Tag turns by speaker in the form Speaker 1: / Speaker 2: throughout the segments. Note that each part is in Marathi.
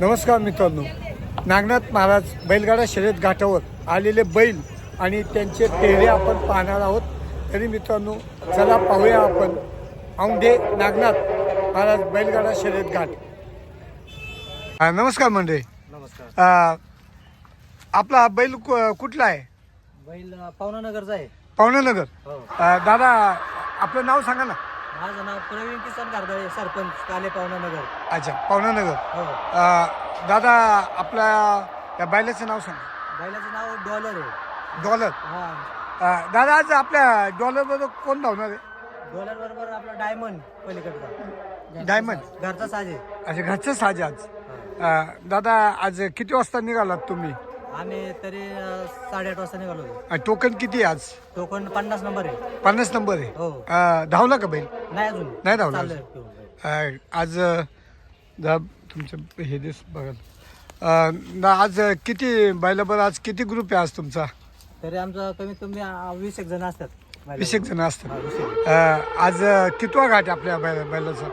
Speaker 1: नमस्कार मित्रांनो. नागनाथ महाराज बैलगाडा शर्यत घाटावर आलेले बैल आणि त्यांचे पेहरे आपण पाहणार आहोत. तरी मित्रांनो चला पाहूया आपण. औंढे नागनाथ महाराज बैलगाडा शर्यत घाट. नमस्कार मंडळी.
Speaker 2: नमस्कार.
Speaker 1: आपला बैल कु- कुठला आहे?
Speaker 2: बैल पावना नगरचा आहे.
Speaker 1: पावणानगर
Speaker 2: हो.
Speaker 1: दादा आपलं नाव सांगा ना.
Speaker 2: माझं नाव प्रवीण किसन गारदळे सरपंच काले पावना नगर
Speaker 1: अच्छा पावणानगर
Speaker 2: हो.
Speaker 1: दादा आपल्या या बैलाचं नाव सांगा.
Speaker 2: बैलाचं नाव डॉलर आहे.
Speaker 1: डॉलर?
Speaker 2: हा.
Speaker 1: दादा आज आपल्या डॉलर बरोबर कोण धावणार आहे?
Speaker 2: डॉलर बरोबर आपला डायमंड पलीकडचा.
Speaker 1: डायमंड?
Speaker 2: घरचा साजे
Speaker 1: अच्छा घरचं साज आज. दादा आज किती वाजता निघालात तुम्ही?
Speaker 2: आम्ही तरी अं, साडेआठ वाजता निघालो होतो.
Speaker 1: आ, टोकन किती आहे आज?
Speaker 2: टोकन पन्नास नंबर आहे.
Speaker 1: पन्नास नंबर आहे.
Speaker 2: हो.
Speaker 1: आ, धावला का बैल?
Speaker 2: नाही अजून.
Speaker 1: नाही धावला
Speaker 2: चाललंय.
Speaker 1: आ, आज अ, तुमचं हे दिस बघा. आ, ना आज किती बैलाबर आज किती ग्रुप आहे आज तुमचा?
Speaker 2: तरी आमचं कमीत कमी अं, वीस एक जण असतात.
Speaker 1: वीस एक जण
Speaker 2: हा,
Speaker 1: असतात
Speaker 2: वीस एक.
Speaker 1: आ, आज अ, कितवा घाट आहे आपल्या बैल बैलाचा?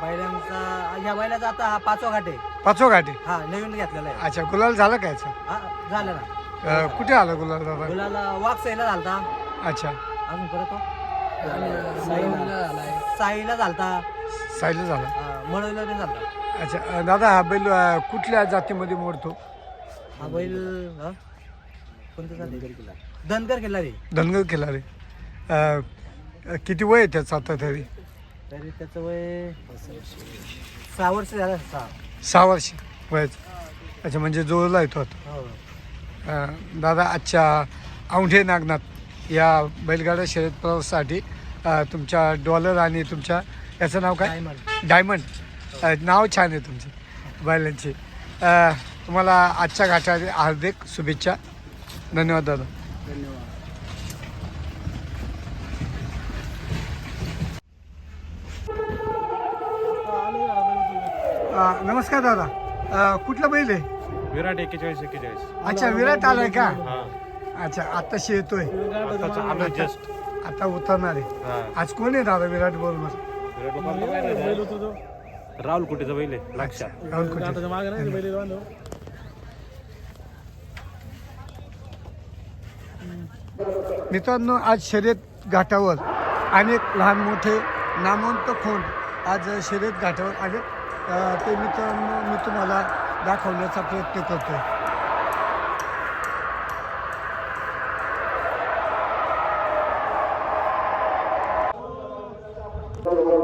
Speaker 2: बैलांचा या बैलाचा आता हा पाचवा घाट आहे.
Speaker 1: पाचवा घाट आहे?
Speaker 2: हा नवीन घेतलेला आहे.
Speaker 1: अच्छा गुलाल झाला काय याचा?
Speaker 2: हा झालं ना.
Speaker 1: अ, कुठे आला गुलाल दादा?
Speaker 2: गुलाला वाघ साईला झालता.
Speaker 1: अच्छा.
Speaker 2: अजून परत तो? साईला झालता.
Speaker 1: सायला झाला?
Speaker 2: हा, मळवला पण झालता.
Speaker 1: अच्छा अ, दादा हा बैल अ, कुठल्या जातीमध्ये मोडतो?
Speaker 2: हा बैल हा? कोणतं जाती? धनगर केला रे
Speaker 1: धनगर केला रे अ, किती वय आहे त्याचं आता तरी?
Speaker 2: तरी त्याचं वय सहा वर्ष झालं सहा.
Speaker 1: सहा वर्ष वयाचं. अच्छा म्हणजे जोडला येतो आता
Speaker 2: हो.
Speaker 1: अ, दादा आजच्या औंढे नागनाथ या बैलगाडा शर्यत प्रवासासाठी अ, तुमच्या डॉलर आणि तुमच्या याचं नाव काय?
Speaker 2: डायमंड.
Speaker 1: डायमंड. अ, नाव छान आहे तुमचे बैलांचे. अ, तुम्हाला आजच्या घाटात हार्दिक शुभेच्छा. धन्यवाद दादा.
Speaker 2: धन्यवाद.
Speaker 1: अ, नमस्कार दादा. अ, कुठला बैल आहे?
Speaker 3: विराट एक्केचाळीस एक्केचाळीस.
Speaker 1: अच्छा विराट आलाय का?
Speaker 3: हा.
Speaker 1: अच्छा आत्ताशी येतोय.
Speaker 3: आताच आलो जस्ट
Speaker 1: आता उतरणार आहे.
Speaker 3: हा.
Speaker 1: आज कोण आहे दादा विराट बरोबर
Speaker 3: विराट बैल आहे तो? राहुल कुठेचा बैल आहे? लक्षात.
Speaker 1: राहुल कुठे? मित्रांनो आज शर्यत घाटावर अनेक लहान मोठे नामवंत खोंड आज शर्यत घाटावर आले. अ, ते मित्रांनो मी तुम्हाला दाखवण्याचा प्रयत्न करतोय.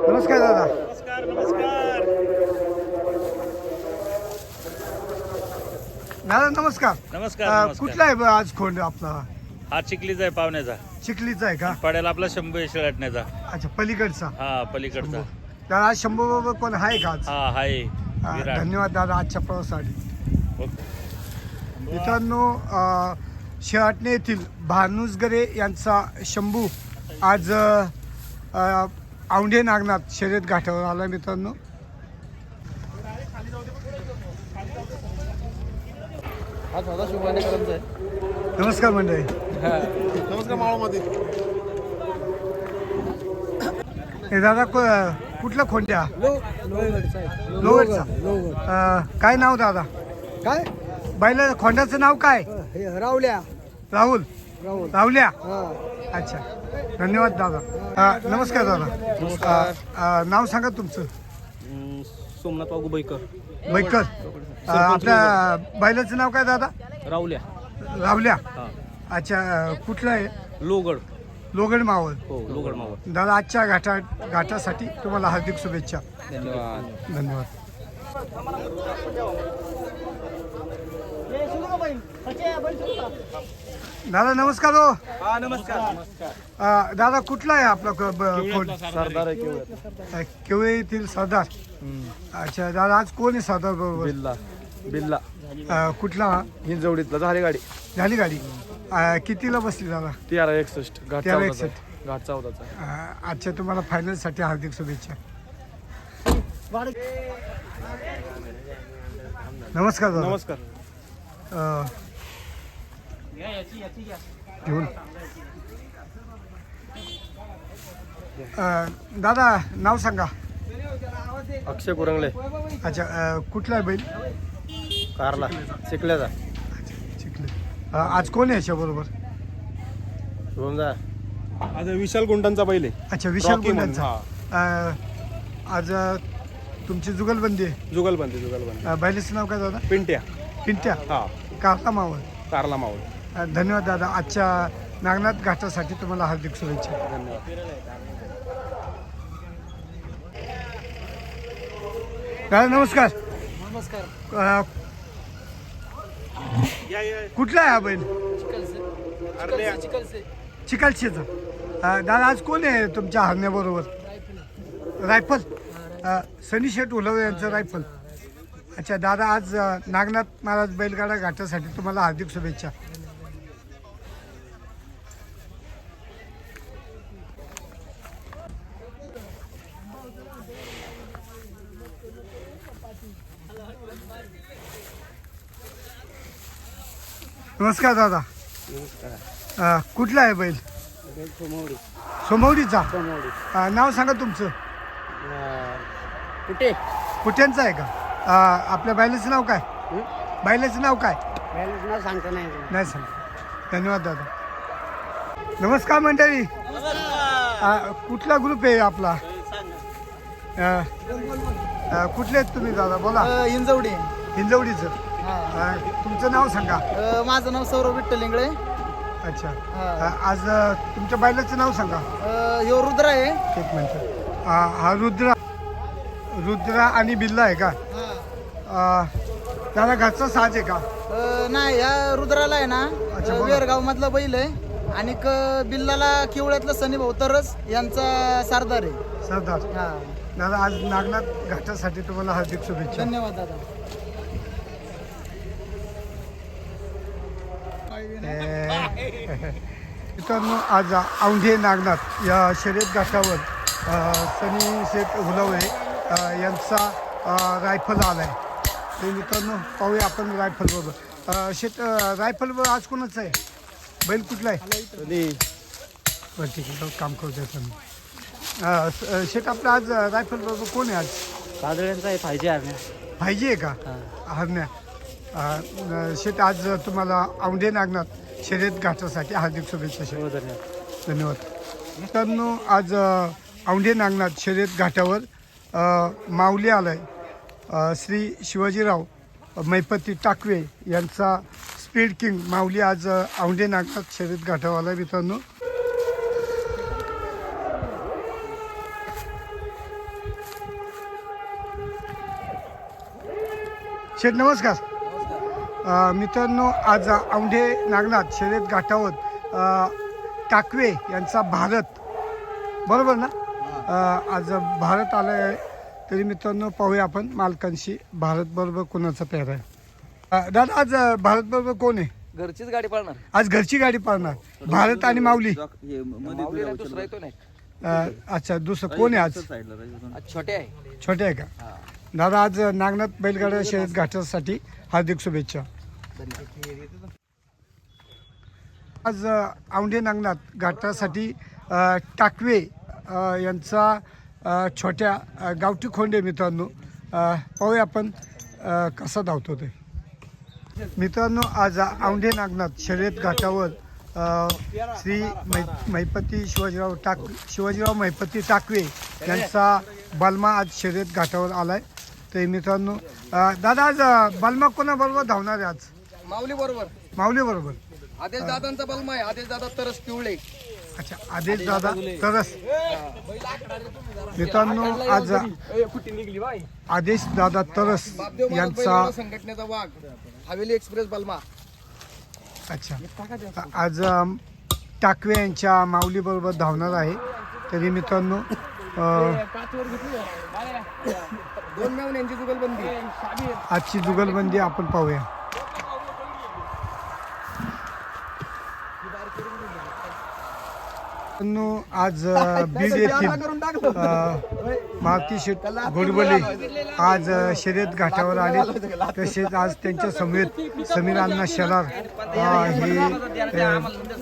Speaker 1: नमस्कार दादा.
Speaker 3: नमस्कार नमस्कार.
Speaker 1: दादा नमस्कार.
Speaker 3: नमस्कार
Speaker 1: अ, कुठला आहे आज खोंड आपला?
Speaker 3: हा चिखलीचा आहे पाहुण्याचा
Speaker 1: चिखलीचा आहे का?
Speaker 3: पड्याला आपला शंभू शेळटण्याचा
Speaker 1: अच्छा पलीकडचा.
Speaker 3: हा पलीकडचा.
Speaker 1: दादा आज शंभू बरोबर कोण आहे का आज?
Speaker 3: हा हाय.
Speaker 1: हा,
Speaker 3: विराट.
Speaker 1: धन्यवाद दादा आजच्या प्रवासासाठी.
Speaker 3: ओके.
Speaker 1: मित्रांनो अ, शहाटणे येथील भानुसगरे यांचा शंभू आज अ, अ, औंढे नागनाथ शर्यत घाटावर आला मित्रांनो.
Speaker 2: हा स्वतः शिवाने करमचा आहे
Speaker 1: नमस्कार मंडळी.
Speaker 4: नमस्कार माळामध्ये.
Speaker 1: हे दादा कु- कुठला खोंड्या? लोवरचा काय नाव दादा?
Speaker 2: काय?
Speaker 1: बैला खोंड्याचं नाव काय?
Speaker 2: हे रावल्या.
Speaker 1: राहुल.
Speaker 2: राहुल.
Speaker 1: राहुल्या
Speaker 2: हा.
Speaker 1: अच्छा. धन्यवाद दादा. नमस्कार दादा. नाव सांगा तुमचं.
Speaker 2: सोमनाथ बाबू बैकर.
Speaker 1: बैकर. आपल्या बैलाचं नाव काय दादा?
Speaker 2: रावल्या.
Speaker 1: रावल्या.
Speaker 2: हा.
Speaker 1: अच्छा कुठलं आहे?
Speaker 2: लोहगड.
Speaker 1: लोगड मावळ
Speaker 2: हो मावळ
Speaker 1: दादा आजच्या घाटा घाटासाठी तुम्हाला हार्दिक शुभेच्छा.
Speaker 2: धन्यवाद.
Speaker 1: धन्यवाद. दादा नमस्कार हो.
Speaker 2: हा नमस्कार.
Speaker 1: अ, दादा कुठला आहे आपला क- ब- फोन
Speaker 2: सरदार आहे केवळ
Speaker 1: अ, केवळे येथील सरदार अच्छा दादा आज कोण आहे सरदार बरोबर?
Speaker 4: बिल्ला बिल्ला.
Speaker 1: अ, कुठला?
Speaker 4: हिंजवडीतला झाली गाडी.
Speaker 1: झाली गाडी. अ, कितीला बसली दादा?
Speaker 4: तेरा एकसष्ट घाट
Speaker 1: तेरा
Speaker 4: चौदाचा
Speaker 1: एकसष्ट.
Speaker 4: घाट चौदाचा
Speaker 1: अ, आजच्या तुम्हाला फायनलसाठी हार्दिक शुभेच्छा. नमस्कार दादा.
Speaker 4: नमस्कार.
Speaker 1: अ, घेऊन. अ, दादा नाव सांगा.
Speaker 4: अक्षय कुरंगले.
Speaker 1: अच्छा अ, कुठला आहे बैल?
Speaker 4: कारला चिखल्याचा.
Speaker 1: आज कोण आहे याच्याबरोबर?
Speaker 4: घेऊन जा
Speaker 3: आता विशाल गुंटांचा पहिले.
Speaker 1: अच्छा विशाल
Speaker 3: Rocky म्हणून,
Speaker 1: गुंडांचा अ, आज अ, तुमची जुगलबंदी आहे.
Speaker 3: जुगलबंदी जुगलबंदी.
Speaker 1: अ, बैलाचं नाव काय दादा?
Speaker 3: पिंट्या.
Speaker 1: पिंट्या?
Speaker 3: हा.
Speaker 1: कारला मावळ.
Speaker 3: कारला
Speaker 1: अ, धन्यवाद दादा. आजच्या नागनाथ घाटासाठी तुम्हाला हार्दिक शुभेच्छा.
Speaker 3: धन्यवाद
Speaker 1: दादा नमस्कार.
Speaker 2: नमस्कार.
Speaker 1: कुठला आहे हा बैल?
Speaker 2: चिकलसे. चिकलसे.
Speaker 1: चिकलशीचा दादा आज कोण आहे तुमच्या हरण्याबरोबर? रायफल. सनी शेठ उलव यांचं रायफल. अच्छा दादा आज नागनाथ महाराज बैलगाडा घाटासाठी तुम्हाला हार्दिक शुभेच्छा. नमस्कार दादा. अ, कुठला आहे बैल? सोमवडीचा? अ, नाव सांगा तुमचं.
Speaker 2: कुठे?
Speaker 1: कुठ्यांचं आहे का? अ, आपल्या बैलाचं नाव काय? बैलाचं नाव काय?
Speaker 2: नाव सांगता नाही
Speaker 1: नाही सांग धन्यवाद दादा. नमस्कार मंडळी. अ, कुठला ग्रुप आहे आपला? अ, अ, कुठले आहेत तुम्ही दादा? बोला.
Speaker 2: इंजवडी
Speaker 1: हिंजवडीचं. अ, तुमचं नाव सांगा.
Speaker 2: माझं नाव सौरभ विठ्ठल इंगळे.
Speaker 1: अच्छा. अ, आज अ, तुमच्या बैलाचं नाव सांगा.
Speaker 2: ह्यो रुद्र आहे.
Speaker 1: एक मिनिट. हा रुद्रा रुद्रा आणि बिल्ला आहे का? अ, दादा घरचा साज आहे का?
Speaker 2: अ, नाही या रुद्राला आहे ना
Speaker 1: अच्छा.
Speaker 2: वेरगाव मधला बैल आहे. आणि क- बिल्लाला किवळ्यातलं सनी भाऊ तरच यांचा सरदार आहे.
Speaker 1: सरदार.
Speaker 2: हा.
Speaker 1: दादा आज नागनाथ घाटासाठी तुम्हाला हार्दिक शुभेच्छा.
Speaker 2: धन्यवाद दादा.
Speaker 1: मित्रांनो आज औंढे नागनाथ या शर्यत घाटावर सनी शेठ हुलवळे अ, यांचा रायफल आलाय. ते मित्रांनो पाहूया आपण रायफल बरोबर शेठ अ, रायफल बरोबर आज कोणाचं आहे? बैल कुठला आहे? बरं ठीक आहे काम अ, स- अ, शेठ आपलं आज रायफल बरोबर कोण आहे आज?
Speaker 2: आहे पाहिजे आहे
Speaker 1: पाहिजे आहे का? हरण्या. शेठ आज तुम्हाला औंढे नागनाथ शर्यत घाटासाठी हार्दिक शुभेच्छा शेठ धन्यवाद. मित्रांनो आज औंढे नागनाथ शर्यत घाटावर अ, माऊली आलाय. अ, श्री शिवाजीराव मैपती टाकवे यांचा स्पीड किंग माऊली आज अ, औंढे नागनाथ शर्यत घाटावर आलाय मित्रांनो. शेठ नमस्कार. मित्रांनो आज औंढे नागनाथ शर्यत घाटावर टाकवे यांचा भारत. बरोबर ना? आज भारत आला आहे तरी मित्रांनो पाहूया आपण मालकांशी. भारत बरोबर कोणाचा पेर आहे? दादा आज भारत बरोबर कोण आहे?
Speaker 2: घरचीच गाडी पळणार.
Speaker 1: आज घरची गाडी पाळणार. भारत आणि माऊली.
Speaker 2: दुसरा येतो नाही.
Speaker 1: अ, अच्छा दुसरं कोण आहे आज?
Speaker 2: छोटे आहे.
Speaker 1: छोटे आहे का? दादा आज नागनाथ बैलगाडा शर्यत घाटासाठी हार्दिक शुभेच्छा. आज औंढे नागनाथ घाटासाठी टाकवे यांचा छोट्या गावठी खोंडे मित्रांनो पाहूया आपण कसा धावतो ते. मित्रांनो आज औंढे नागनाथ शर्यत घाटावर श्री मै मैपती शिवाजीराव टाक शिवाजीराव मैपती टाकवे यांचा बलमा आज शर्यत घाटावर आला आहे तर मित्रांनो दादा आज बालमा कोणाबरोबर धावणार आहे आज?
Speaker 2: माऊली बरोबर.
Speaker 1: माऊली बरोबर.
Speaker 2: आदेश दादांचा बलमा आहे. आदेश दादा तरच पिवळे.
Speaker 1: अच्छा आदेश दादा तरस. मित्रांनो आज आदेश दादा तरस यांचा
Speaker 2: संघटनेचा वाघ. हवेली एक्सप्रेस बलमा.
Speaker 1: अच्छा. आज अम, टाकवे यांच्या माऊली बरोबर धावणार आहे. तरी मित्रांनो अ,
Speaker 2: दोन मेहून यांची जुगलबंदी.
Speaker 1: आजची जुगलबंदी आपण पाहूया. आज बीड येथील मारुती शेठ गोडबोले आज शर्यत घाटावर आले. तसेच आज त्यांच्या समेत समीर अण्णा शेलार अ, हे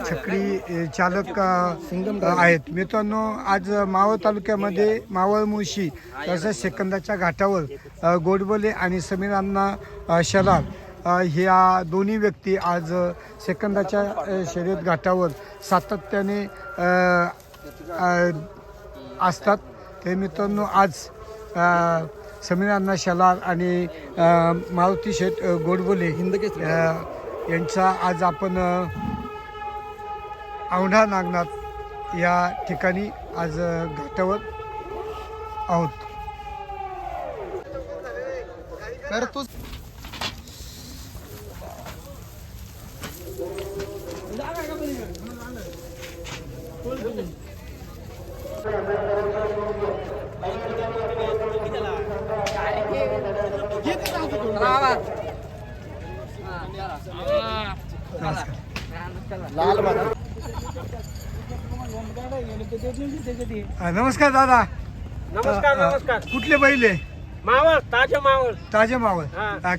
Speaker 1: छकडी चालक आहेत. मित्रांनो आज मावळ तालुक्यामध्ये मावळ मुळशी तसंच सेकंदाच्या घाटावर गोडबोले आणि समीर अण्णा शेलार अ, ह्या दोन्ही व्यक्ती आज सेकंदाच्या शर्यत घाटावर सातत्याने असतात. ते मित्रांनो आज अ, समीर अण्णा शेलार आणि मारुती शेठ गोडबोले यांचा आज आपण औंढा नागनाथ या ठिकाणी आज घाटावर आहोत
Speaker 2: तर तू लाल माती
Speaker 1: अ, नमस्कार दादा.
Speaker 5: नमस्कार नमस्कार.
Speaker 1: कुठले बैल आहे?
Speaker 5: मावळ ताजे मावळ.
Speaker 1: ताजे मावळ.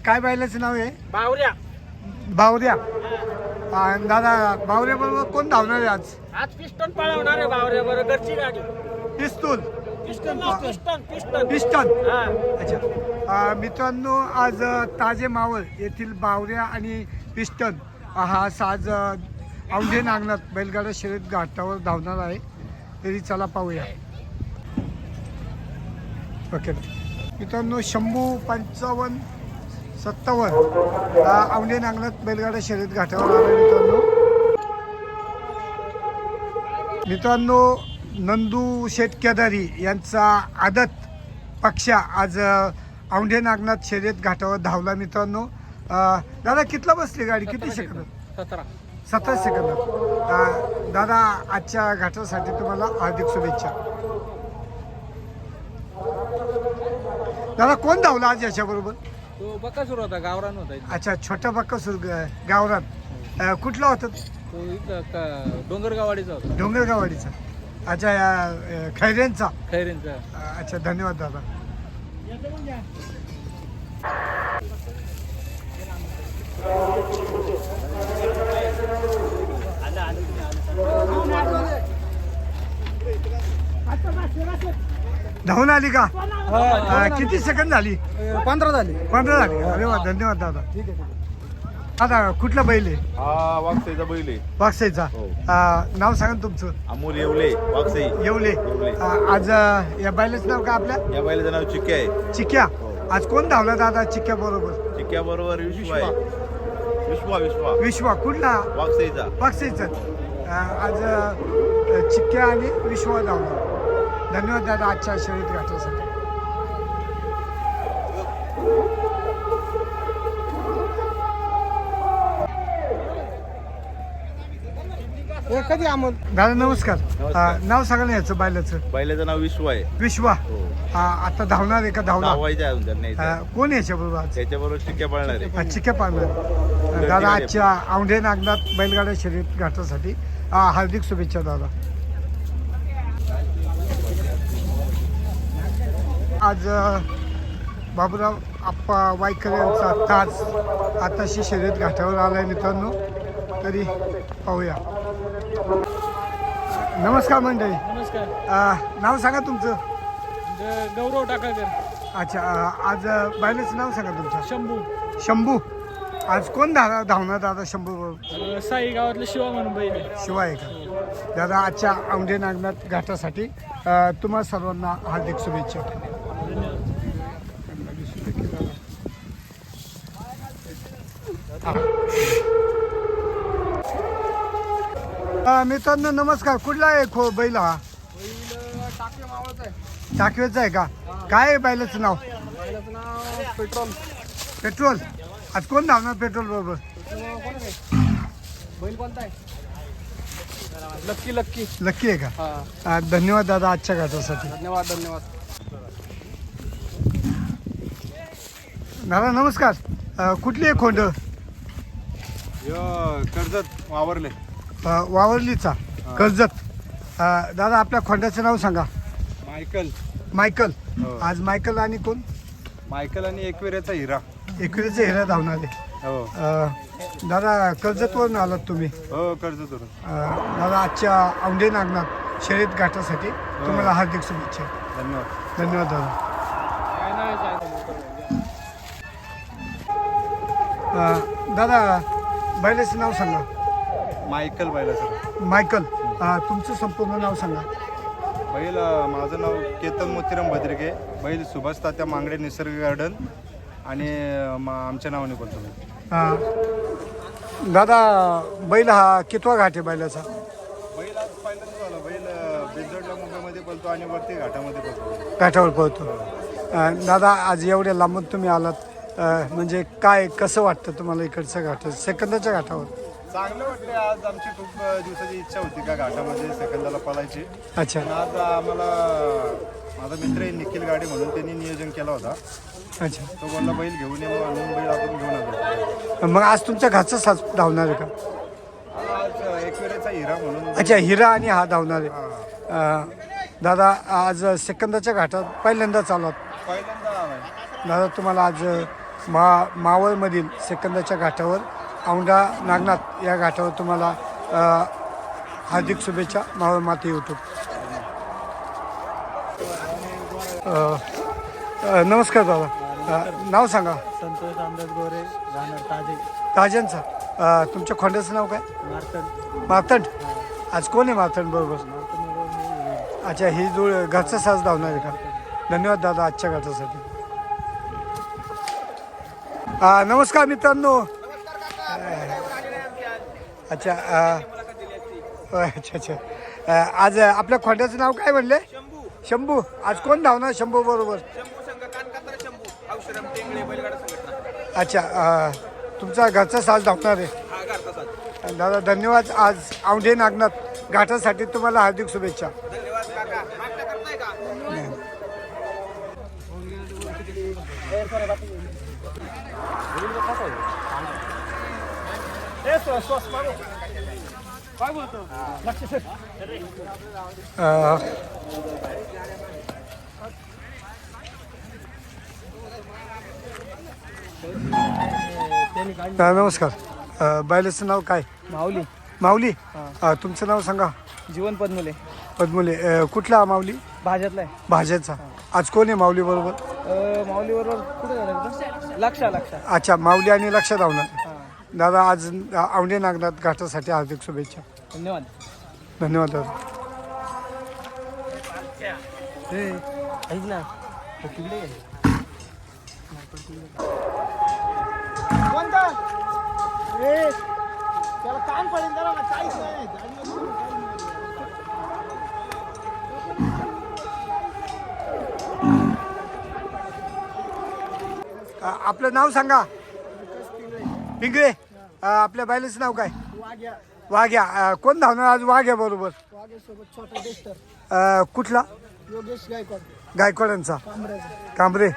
Speaker 1: काय बैलाचं नाव आहे?
Speaker 5: बावऱ्या.
Speaker 1: बावऱ्या. दादा बावऱ्या बरोबर कोण धावणार आहे आज?
Speaker 5: आज पिस्टन पळवणार आहे बावऱ्या बरं घरची गाडी.
Speaker 1: पिस्तूल.
Speaker 5: पिस्टन ना पिस्टन पिस्टन.
Speaker 1: पिस्टन.
Speaker 5: हा.
Speaker 1: अच्छा. अ, मित्रांनो आज अ, ताजे मावळ येथील बावऱ्या आणि पिस्टन हा साज अ, औंढे नागनाथ बैलगाडा शर्यत घाटावर धावणार आहे. तरी चला पाहूया. ओके मित्रांनो शंभू पंचावन्न सत्तावन्न. अ, औंढे नागनाथ बैलगाडा शर्यत घाटावर आला मित्रांनो. मित्रांनो नंदू शेठ केदारी यांचा आदत पक्षा आज औंढे नागनाथ शर्यत घाटावर धावला मित्रांनो. दादा कितला बसली गाडी? किती सेकंद?
Speaker 5: सतरा.
Speaker 1: सतरा सेकंदात अ, दादा आजच्या घाटासाठी तुम्हाला हार्दिक शुभेच्छा. दादा कोण धावला आज याच्याबरोबर?
Speaker 5: तो बका सुरू होता गावरान होता
Speaker 1: अच्छा छोटा बक्कासूर ग- गावरात अ, कुठला होता
Speaker 5: तो? इथं डोंगरगावाडीचा होता.
Speaker 1: डोंगरगावाडीचा. अच्छा या अ, खैरेंचा.
Speaker 5: खैरेंचा.
Speaker 1: अच्छा धन्यवाद दादा. धावून आली का? अं, किती सेकंद झाली?
Speaker 2: पंधरा झाले.
Speaker 1: पंधरा झाली. अरे वा धन्यवाद दादा. आता कुठला बैल आहे?
Speaker 6: हा वागसेचा बैल आहे.
Speaker 1: वागसाईचा
Speaker 6: हो.
Speaker 1: अं, नाव सांगा ना तुमचं.
Speaker 6: अमोल येवले वागसई
Speaker 1: येवले. अं, आज अं, या बैलाचं नाव का आपल्या?
Speaker 6: या बैलाचं नाव चिक्क्या आहे.
Speaker 1: चिक्या.
Speaker 6: हो.
Speaker 1: आज कोण धावला दादा चिक्या बरोबर?
Speaker 6: चिक्क्या बरोबर विश्वा आहे. विश्वा. विश्वा
Speaker 1: विश्वा. कुठला?
Speaker 6: वागसईचा
Speaker 1: पक्षीचं आज अं, चिक्क्या आणि विश्वा धावला धन्यवाद दादा आजच्या घाटासाठी
Speaker 2: हे कधी अमोल?
Speaker 1: दादा नमस्कार.
Speaker 6: नमस्कार.
Speaker 1: अं, नाव सांगा ना याचं बैलाचं
Speaker 6: बैलाचं नाव विश्वा आहे.
Speaker 1: विश्वा.
Speaker 6: हो.
Speaker 1: अं, आता धावणार आहे का? धावला
Speaker 6: धावायचं आहे अजून त्यांना यायचं आहे.
Speaker 1: अं, कोण आहे याच्याबरोबर आज?
Speaker 6: त्याच्याबरोबर चिक्क्या पळणार आहे.
Speaker 1: चिक्या पाळणार. दादा आजच्या औंढे नागनाथ बैलगाडा शर्यत घाटासाठी अं, हार्दिक शुभेच्छा दादा. आज बाबूराव आप्पा वायकर यांचा ताज आताशी शर्यत घाटावर आलाय मित्रांनो. तरी पाहूया. नमस्कार मंडळी.
Speaker 5: नमस्कार.
Speaker 1: अं, नाव सांगा तुमचं.
Speaker 5: गौरव टाकाकर
Speaker 1: अच्छा अं, आज अं, बैलाचं नाव सांगा तुमचं.
Speaker 5: शंभू.
Speaker 1: शंभू. आज कोण धाव धावणार दादा शंभू
Speaker 5: साई गावातले शिवा म्हणून बैल आहे.
Speaker 1: शिवाय का? दादा आजच्या औंढे नागनाथ घाटासाठी अ, तुम्हा सर्वांना हार्दिक शुभेच्छा. अ, मित्रांनो नमस्कार. कुठला आहे खो बैल हा? टाकवेचा आहे का? काय आहे
Speaker 2: बैलाचं नाव? पेट्रोल.
Speaker 1: पेट्रोल आज कोण धावणार पेट्रोल बरोबर?
Speaker 2: बैल कोणता आहे लक्की लक्की
Speaker 1: लक्की आहे का?
Speaker 2: हा
Speaker 1: धन्यवाद दादा आजच्या घाटासाठी.
Speaker 2: धन्यवाद धन्यवाद.
Speaker 1: दादा नमस्कार. अ, कुठली आहे खोंड?
Speaker 6: कर्जत वावरले.
Speaker 1: अ, वावरलीचा. कर्जत. अं, दादा आपल्या खोंड्याचं नाव सांगा.
Speaker 6: मायकल.
Speaker 1: मायकल.
Speaker 6: हो.
Speaker 1: आज मायकल आणि कोण?
Speaker 6: मायकल आणि एकविऱ्याचा हिरा.
Speaker 1: एकविरेचे हिरा धावणारे.
Speaker 6: हो.
Speaker 1: अं, दादा कर्जतवरून आलात तुम्ही.
Speaker 6: हो कर्ज धरून
Speaker 1: अं, दादा आजच्या औंढे नागनाथ शर्यत घाटासाठी तुम्हाला हार्दिक शुभेच्छा.
Speaker 6: धन्यवाद.
Speaker 1: धन्यवाद दादा. अं, दादा बैलाचं नाव सांगा.
Speaker 6: मायकल बैला सर
Speaker 1: मायकल. अं, तुमचं संपूर्ण नाव सांगा.
Speaker 6: बैल अं, माझं नाव केतन मोतीराम भद्रिके. बैल सुभाष तात्या मांगडे निसर्ग गार्डन आणि अं, मा- आमच्या नावाने बोलतो मी.
Speaker 1: अं, दादा बैल हा कितवा घाट आहे बैलाचा?
Speaker 6: बैल आज पहिल्यांदा झाला बैल अं, बिजोडला मुंबईमध्ये बोलतो आणि वरती घाटामध्ये बोलतो
Speaker 1: घाटावर पळतो. अं, दादा आज एवढ्या लांबून तुम्ही आलात. म्हणजे काय कसं वाटतं तुम्हाला इकडचं घाट सेकंदाच्या घाटावर?
Speaker 6: चांगलं वाटलं आज आमची खूप दिवसाची इच्छा होती का घाटामध्ये सेकंदाला पळायची.
Speaker 1: अच्छा.
Speaker 6: पण आज आम्हाला माझा मित्र आहे निखिल गाडी म्हणून त्यांनी नियोजन केला होता.
Speaker 1: अच्छा.
Speaker 6: तो बोलला बैल घेऊन ये मग आणून बैल आपण घेऊन आलो.
Speaker 1: मग आज तुमच्या घरचा साज धावणार आहे का?
Speaker 6: आज एक वेळेचा हिरा म्हणून.
Speaker 1: अच्छा हिरा आणि हा धावणार आहे. अं, दादा आज सेकंदाच्या घाटात पहिल्यांदा चालत
Speaker 6: पहिल्यांदा आलाय.
Speaker 1: दादा तुम्हाला आज मा मावळमधील सेकंदाच्या घाटावर औंढा नागनाथ या घाटावर तुम्हाला हार्दिक शुभेच्छा मावळ माती यूट्यूब नमस्कार दादा नाव सांगा.
Speaker 5: संतोष अंदाज गोरे राहणार ताजे.
Speaker 1: ताज्यांचा तुमच्या खोंड्याचं नाव काय?
Speaker 5: मार्तन
Speaker 1: मातंड आज कोण आहे मातंड बरोबर? अच्छा ही जुळ घरचा साज धावणार आहे का? धन्यवाद दादा आजच्या घाटासाठी नमस्कार मित्रांनो. अच्छा अच्छा अच्छा. आज आपल्या खोंड्याचं नाव काय म्हणले? शंभू. आज कोण धावणार शंभू बरोबर? अच्छा तुमचा घरचा साज धावणार आहे. दादा धन्यवाद. आज औंढे नागनाथ घाटासाठी तुम्हाला हार्दिक शुभेच्छा. अ, नमस्कार. अ, बैलाचं नाव काय?
Speaker 5: माऊली.
Speaker 1: माऊली? तुमचं नाव सांगा.
Speaker 5: जीवन पद्मले.
Speaker 1: पद्मुले अ, कुठला माऊली?
Speaker 5: भाज्यातला आहे.
Speaker 1: भाज्याचा. आज कोण आहे माऊली बरोबर?
Speaker 5: अं, माऊली बरोबर कुठे झालं लक्षा लक्षा.
Speaker 1: अच्छा माऊली आणि लक्षात धावणार दादा आज औंढे नागनाथ घाटासाठी हार्दिक शुभेच्छा.
Speaker 5: धन्यवाद.
Speaker 1: धन्यवाद दादा.
Speaker 5: ऐक ना. त्याला काम पडेल त्याला. काहीच नाही.
Speaker 1: आपलं नाव सांगा. पिंगळे. आपल्या बैलाचं नाव काय? वाघ्या. कोण धावणार आज वाघ्या बरोबर? कुठला?
Speaker 5: योगेश गायकवाड.
Speaker 1: गायकवाडांचा. कांबरे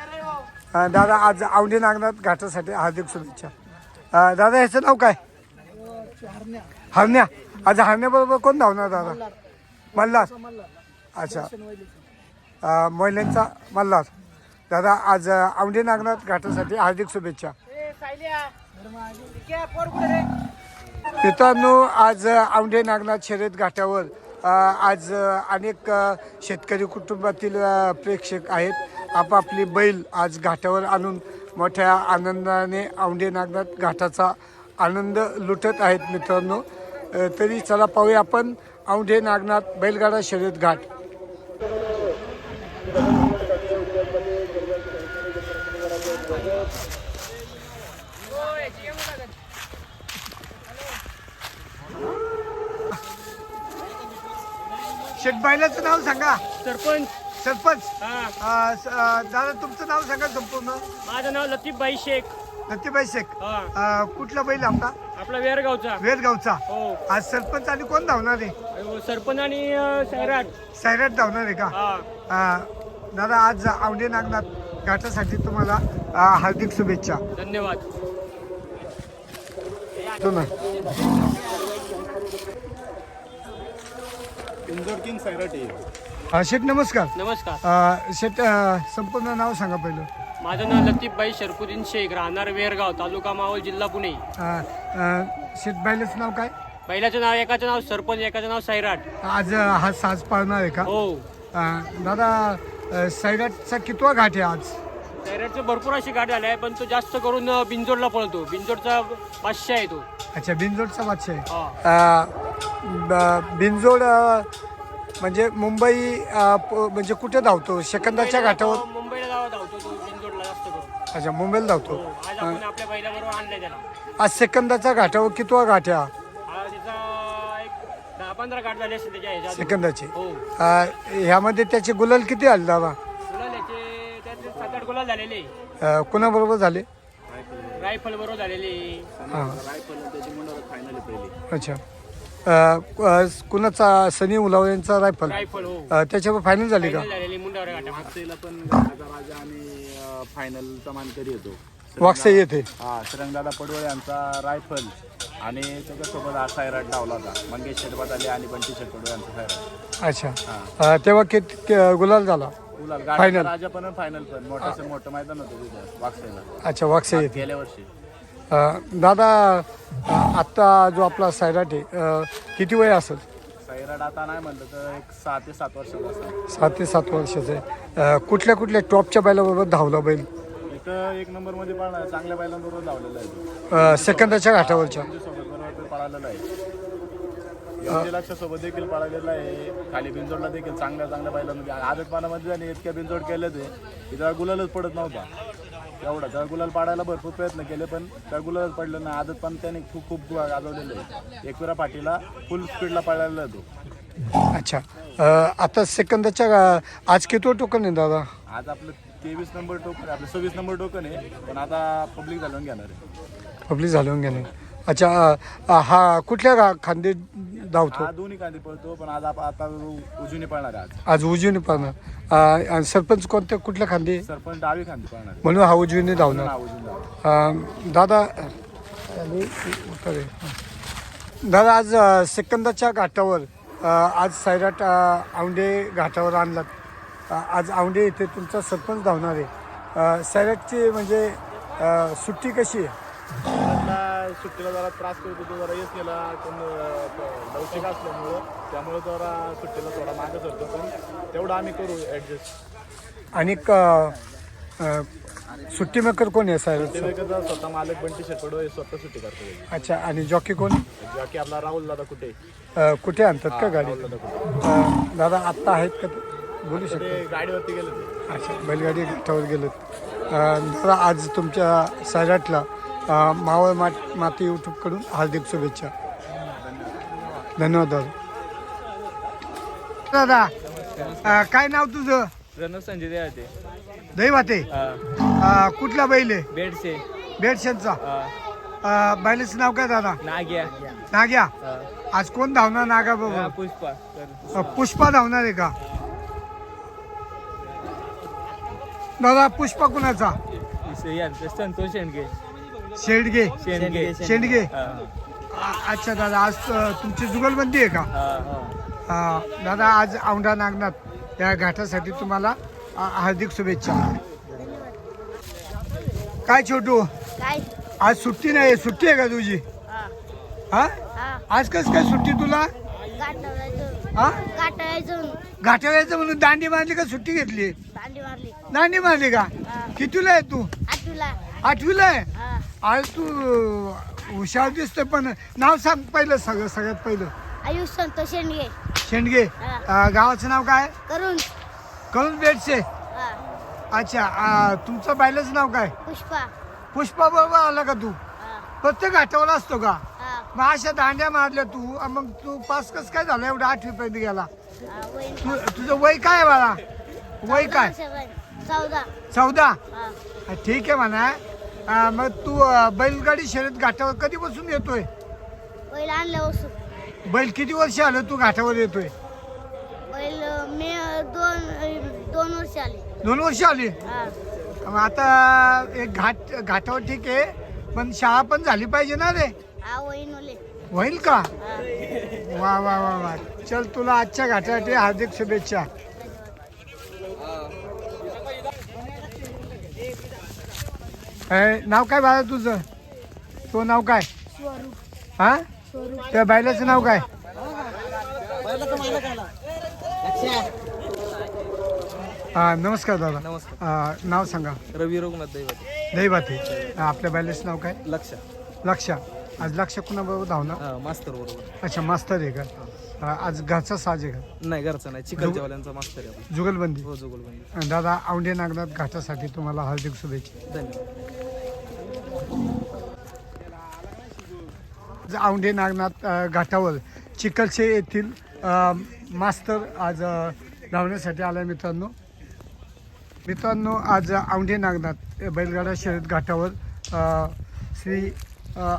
Speaker 1: दादा आज औंढे नागनाथ घाटासाठी हार्दिक शुभेच्छा. दादा ह्याचं नाव काय? हरण्या. आज हरण्याबरोबर कोण धावणार दादा? मल्हार. अच्छा. महिलांचा मल्हार. दादा आज औंढे नागनाथ घाटासाठी हार्दिक शुभेच्छा. मित्रांनो आज औंढे नागनाथ शर्यत घाटावर आज अनेक शेतकरी कुटुंबातील प्रेक्षक आहेत. आपापली बैल आज घाटावर आणून मोठ्या आनंदाने औंढे नागनाथ घाटाचा आनंद लुटत आहेत मित्रांनो. तरी चला पाहूया आपण औंढे नागनाथ बैलगाडा शर्यत घाट. शेठ बैलाचं नाव सांगा.
Speaker 7: सरपंच.
Speaker 1: सरपंच.
Speaker 7: हा.
Speaker 1: अ, स- अ, दादा तुमचं नाव सांगा संपूर्ण.
Speaker 7: माझं नाव लतीफबाई शेख.
Speaker 1: नतीबाई शेख.
Speaker 7: हा.
Speaker 1: अ, कुठला बैल आपला?
Speaker 7: आपला वेरगावचा.
Speaker 1: वेदगावचा
Speaker 7: हो.
Speaker 1: आज सरपंच आणि कोण धावणार आहे?
Speaker 7: अहो, सरपंच आणि अं, सैराट.
Speaker 1: सायराट धावणार आहे का?
Speaker 7: हा.
Speaker 1: अ, दादा आज औंढे नागनाथ घाटासाठी तुम्हाला अ, हार्दिक शुभेच्छा.
Speaker 7: धन्यवाद.
Speaker 1: तो ना
Speaker 8: किंग सैराट
Speaker 1: अ, शेठ नमस्कार.
Speaker 7: नमस्कार.
Speaker 1: अ, शेठ अ, संपूर्ण नाव सांगा पहिलं.
Speaker 7: माझं नाव लतीफबाई शरफुद्दीन शेख राहणार वेरगाव तालुका मावळ जिल्हा पुणे.
Speaker 1: अ, अ, शेठ बायलेचं नाव काय?
Speaker 7: पहिल्याचं नाव एकाचं नाव सरपंच एकाचं नाव सैराट
Speaker 1: आज अ, हा साज पाळणार आहे का?
Speaker 7: हो.
Speaker 1: अ, दादा अ, सैराटचा कितवा घाट आहे आज?
Speaker 7: सैराटचं भरपूर अशी गाठ झाली आहे पण तो जास्त करून बिंजोडला पळतो. बिंजोडचा पाचशे आहे तो.
Speaker 1: अच्छा बिनजोडचा बादशाह आहे.
Speaker 7: हा.
Speaker 1: अ, ब- बिनजोड अ, म्हणजे मुंबई अ, प- म्हणजे कुठे धावतो? सेकंदाच्या घाटावर?
Speaker 7: मुंबईला मुंबईला जावा धावतो तो बिंजोडला जास्त करून.
Speaker 1: अच्छा मुंबईला धावतो.
Speaker 7: हो आज आपण आपल्या बैलाबरोबर आणलाय त्याला.
Speaker 1: आज सेकंदाच्या घाटावर कितवा घाट आहे हा?
Speaker 7: हा त्याचा एक दहा पंधरा गाठ झाली असते त्याच्या ह्याच्यात.
Speaker 1: सेकंदाची.
Speaker 7: हो.
Speaker 1: अ, ह्यामध्ये त्याचे गुलाल किती आले दादा
Speaker 7: गुलाल याचे त्यातले सात आठ गुलाल झालेले?
Speaker 1: अ, कुणाबरोबर झाले?
Speaker 7: रायफल बरोबर झालेले.
Speaker 1: हां. अच्छा. अ, अ, कुणाचा सनी उलाव यांचा रायफल?
Speaker 7: रायफल हो.
Speaker 1: अ, त्याच्यावर फायनल झाली का?
Speaker 7: झालेली मुंडावर गाठा
Speaker 6: मागसेला पण घाटाचा राजा आणि फायनलचा मानकरी येतो.
Speaker 1: वाक्स येते
Speaker 6: हा श्रंगदादा पडवळे यांचा रायफल आणि त्याच्यासोबत हा सायराट डावला होता. मंगेश शेटबाद आले आणि बंटी शेट पडवळे यांचा सायराट
Speaker 1: अच्छा. अ, तेव्हा किती कि- गुलाल झाला.
Speaker 6: गुलाल
Speaker 1: Final.
Speaker 6: गाठाचा राजा पण फायनल पण. मोठं मोठं मैदान होतं तिथं वागसेला
Speaker 1: अच्छा वाक्स येते.
Speaker 6: गेल्या वर्षी.
Speaker 1: अ, दादा अ, आत्ता जो आपला सायराट आहे अ, किती वय असेल?
Speaker 6: सैराट आता नाही म्हणलं तर एक सहा ते सात वर्षाचा
Speaker 1: सात ते सात वर्षाचं आहे. अ, कुठल्या कुठल्या टॉपच्या बैलाबरोबर धावला बैल?
Speaker 6: एक एक नंबरमध्ये पळणार चांगल्या बैलांबरोबर लावलेला आहे. तो
Speaker 1: अ, सेकंदाच्या घाटावरच्या.
Speaker 6: सोबत बरोबर पळालेला आहे. एमजी लक्ष सोबत देखील पळालेला आहे. खाली बिंजोडला देखील चांगल्या चांगल्या बैलांमध्ये आदत पानामध्ये आणि इतक्या बिंजोड केले ते त्याला गुलालच पडत नव्हता. एवढा. त्याला गुलाल पाडायला भरपूर प्रयत्न केले पण त्या गुलालच पडलं नाही. आदत पण त्याने खूप खूप गाजवलेलं आहे. एकविरा पाठीला फुल स्पीडला पळालेला आहे तो.
Speaker 1: अच्छा. अ, आता सेकंदाच्या आज किती टोकन आहे दादा?
Speaker 6: आज आपलं तेवीस नंबर टोकन आपलं सव्वीस नंबर टोकन आहे पण आता पब्लिक झालं घेणार आहे.
Speaker 1: पब्लिक झालं गेले अच्छा अ, हा कुठल्या गा- खांदे धावतो?
Speaker 6: हा दोन्ही कांदे पळतो पण आज आप- आता उजूने पळणार आहे आज.
Speaker 1: आज उजवीने पाहणार आणि सरपंच कोणत्या कुठल्या खांदे?
Speaker 6: सरपंच डावी खांदी पळणार आहे.
Speaker 1: म्हणून हा उजवीने धावणार.
Speaker 6: उजून धावणार.
Speaker 1: अ, दादा दादा आज अ, सेकंदाच्या घाटावर अ, आज सैराट अ, औंढे घाटावर आणलात. अ, आज औंढे इथे तुमचा सरपंच धावणार आहे. अ, सैराटची म्हणजे अ, सुट्टी कशी आहे?
Speaker 6: सुट्टीला जरा त्रास करतो तो जरा येस केला पण लवचिक असल्यामुळं त्यामुळे जरा सुट्टीला थोडा मागे सरतो पण तेवढं आम्ही करू ऍडजस्ट
Speaker 1: आणि सुट्टी मेकर कोण आहे
Speaker 6: ते स्वतः मालक बंटी शेटपडो हे स्वतः सुट्टी करतो.
Speaker 1: अच्छा आणि जॉकी कोण?
Speaker 6: बाकी आपला राहुल दादा कुठे?
Speaker 1: अ, कुठे आणतात का गाडी? अ, दादा आत्ता आहेत का ते? बोलू शकता?
Speaker 6: ते गाडीवरती गेले ते.
Speaker 1: अच्छा बैलगाडी घाटावर गेलेत. अं, दादा आज तुमच्या सैराटला मावळ मात माती यूट्यूबकडून हार्दिक शुभेच्छा. धन्यवाद दादा. दादा काय नाव तुझं?
Speaker 5: संजय देवाते?
Speaker 1: कुठला बैल आहे?
Speaker 5: बेडसे
Speaker 1: बेडशेनचा बैलाचं नाव काय दादा?
Speaker 5: नाग्या.
Speaker 1: नाग्या. आज कोण धावणार नागा बाबा
Speaker 5: पुष्पा.
Speaker 1: पुष्पा धावणार आहे का? दादा पुष्पा कुणाचा?
Speaker 5: संतोष शेंडगे.
Speaker 1: शेडगे.
Speaker 5: शेंडगे
Speaker 1: शेंडगे. आ- अच्छा दादा आज अ, तुमची जुगलबंदी आहे का? हा, दादा आज औंढा नागनाथ या घाटासाठी तुम्हाला अ, हार्दिक शुभेच्छा. काय छोटू?
Speaker 9: काय?
Speaker 1: आज सुट्टी नाही सुट्टी आहे का तुझी?
Speaker 9: हा.
Speaker 1: हा?
Speaker 9: हा.
Speaker 1: आज कस काय सुट्टी तुला?
Speaker 9: गाठायचं
Speaker 1: हा?
Speaker 9: गाठायचं
Speaker 1: घाटावर यायचं म्हणून दांडी मारली का सुट्टी घेतली?
Speaker 9: दांडी मारली.
Speaker 1: दांडी मारली का?
Speaker 9: हा.
Speaker 1: कितीला आहे तू?
Speaker 9: आठवीला.
Speaker 1: आठवीला आहे?
Speaker 9: हा.
Speaker 1: आज तू हुशार दिसतोय पण नाव सांग पहिलं सगळं सगळ्यात पहिलं.
Speaker 9: आयुष संतोष शेंडगे.
Speaker 1: शेंडगे. अ, गावाचं नाव काय?
Speaker 9: करून
Speaker 1: करून बेटसे
Speaker 9: हा.
Speaker 1: अच्छा तुमचं बायलाचं नाव काय?
Speaker 9: पुष्पा.
Speaker 1: पुष्पा बरोबर आला का तू?
Speaker 9: हा.
Speaker 1: प्रत्येक घाटावर असतो का?
Speaker 9: हा.
Speaker 1: मग अशा दांड्या मारल्या तू मग तू पास कस काय झालं एवढं आठवी पर्यंत गेला?
Speaker 9: हा.
Speaker 1: तू तुझं वय काय आहे बाळा? वय काय.
Speaker 9: चौदा.
Speaker 1: चौदा?
Speaker 9: हा
Speaker 1: ठीक आहे म्हणा. मग तू अ, बैलगाडी शर्यत घाटावर कधीपासून येतोय?
Speaker 9: बैल आणलं
Speaker 1: बैल किती वर्ष आलं तू घाटावर येतोय?
Speaker 9: बैल मे दोन दोन वर्ष आले.
Speaker 1: दोन वर्ष आली?
Speaker 9: हा.
Speaker 1: मग आता एक घाट घाटावर ठीक आहे पण शाळा पण झाली पाहिजे ना रे?
Speaker 9: हा
Speaker 1: होईल का?
Speaker 9: हा.
Speaker 1: वा वा वा वा. चल तुला आजच्या घाटासाठी हार्दिक शुभेच्छा. नाव काय बाळा तुझं? तो नाव काय? हा? त्या बायलाचं नाव काय? हा नमस्कार दादा. नमस्कार. नाव सांगा.
Speaker 2: रवी रघुनाथ दैवत.
Speaker 1: दैवाते आपल्या बायलाचं नाव काय?
Speaker 2: लक्ष.
Speaker 1: लक्ष. आज लक्ष कुणाबरोबर धावणार?
Speaker 2: मास्तर बरोबर.
Speaker 1: अच्छा मास्तर आहे का? आज घरचा साज आहे का?
Speaker 2: नाही घरचा नाही. चिखलच्यावाल्यांचा मास्तर आहे.
Speaker 1: जुगलबंदी?
Speaker 2: हो जुगलबंदी.
Speaker 1: दादा औंढे नागनाथ घाटासाठी तुम्हाला हार्दिक शुभेच्छा.
Speaker 2: धन्यवाद.
Speaker 1: आज औंढे नागनाथ अ, घाटावर चिखलशे येथील अ, मास्तर आज अ, धावण्यासाठी आला मित्रांनो. मित्रांनो आज औंढे नागनाथ बैलगाडा शर्यत घाटावर अ, श्री अ,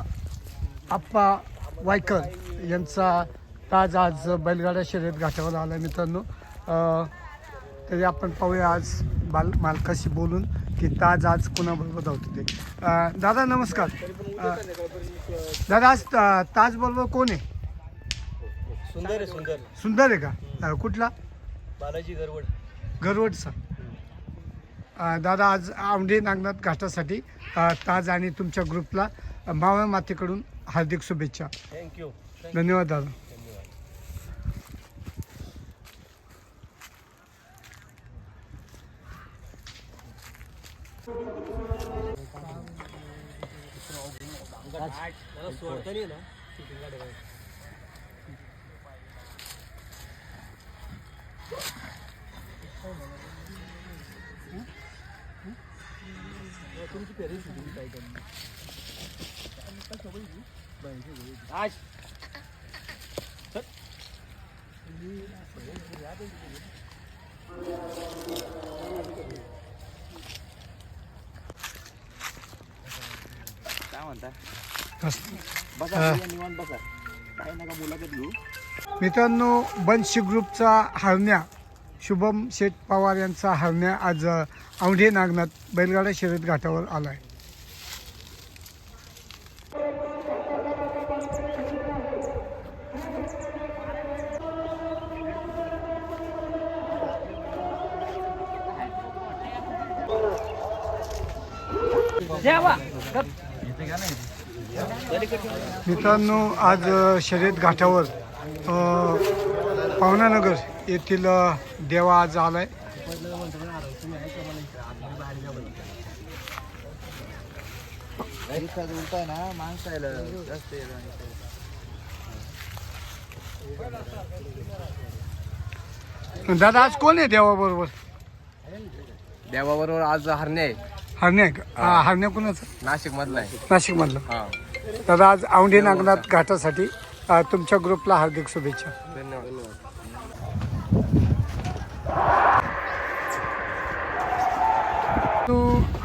Speaker 1: आप्पा वायकर यांचा ताज आज बैलगाडा शर्यत घाटावर आला मित्रांनो. तरी आपण पाहूया आज बाल मालकाशी बोलून की ताज आज कुणाबरोबर धावतो ते. दादा नमस्कार. दादा आज ता- ताज बरोबर कोण आहे?
Speaker 4: सुंदर आहे सुंदर.
Speaker 1: सुंदर आहे का? कुठला?
Speaker 4: बालाजी गरवड.
Speaker 1: गरवडचा अ, दादा आज औंढे नागनाथ घाटासाठी ताज आणि तुमच्या ग्रुपला मावळ मातेकडून हार्दिक शुभेच्छा.
Speaker 4: थँक्यू
Speaker 1: धन्यवाद दादा.
Speaker 2: आज मला
Speaker 5: सोडतं नाही ना शूटिंगला डबल तुमची पेरेंट होती काय करणार आज
Speaker 10: काय म्हणता
Speaker 1: मित्रांनो बंशी ग्रुपचा हरण्या शुभम शेठ पवार यांचा हरण्या आज औंढे नागनाथ बैलगाडा शर्यत घाटावर आला आहे मित्रांनो आज शर्यत घाटावर पावनानगर येथील देवा आज आलाय. दादा आज कोण आहे देवाबरोबर?
Speaker 4: देवाबरोबर आज हरणे आहे.
Speaker 1: हरण्या हरण्या कुणाचं?
Speaker 4: नाशिक मधला आहे.
Speaker 1: नाशिक मधलं दादा आज औंढे नागनाथ घाटासाठी अ, तुमच्या ग्रुपला हार्दिक शुभेच्छा.
Speaker 4: धन्यवाद.
Speaker 1: तो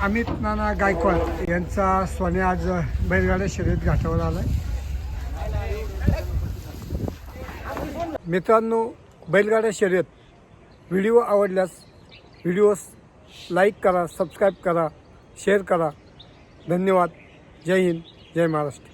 Speaker 1: अमित नाना गायकवाड यांचा सोन्या आज बैलगाड्या शर्यत घाटावर आलाय. मित्रांनो बैलगाड्या शर्यत व्हिडिओ आवडल्यास व्हिडिओस लाईक करा सबस्क्राईब करा शेअर करा. धन्यवाद. जय हिंद. जय महाराष्ट्र.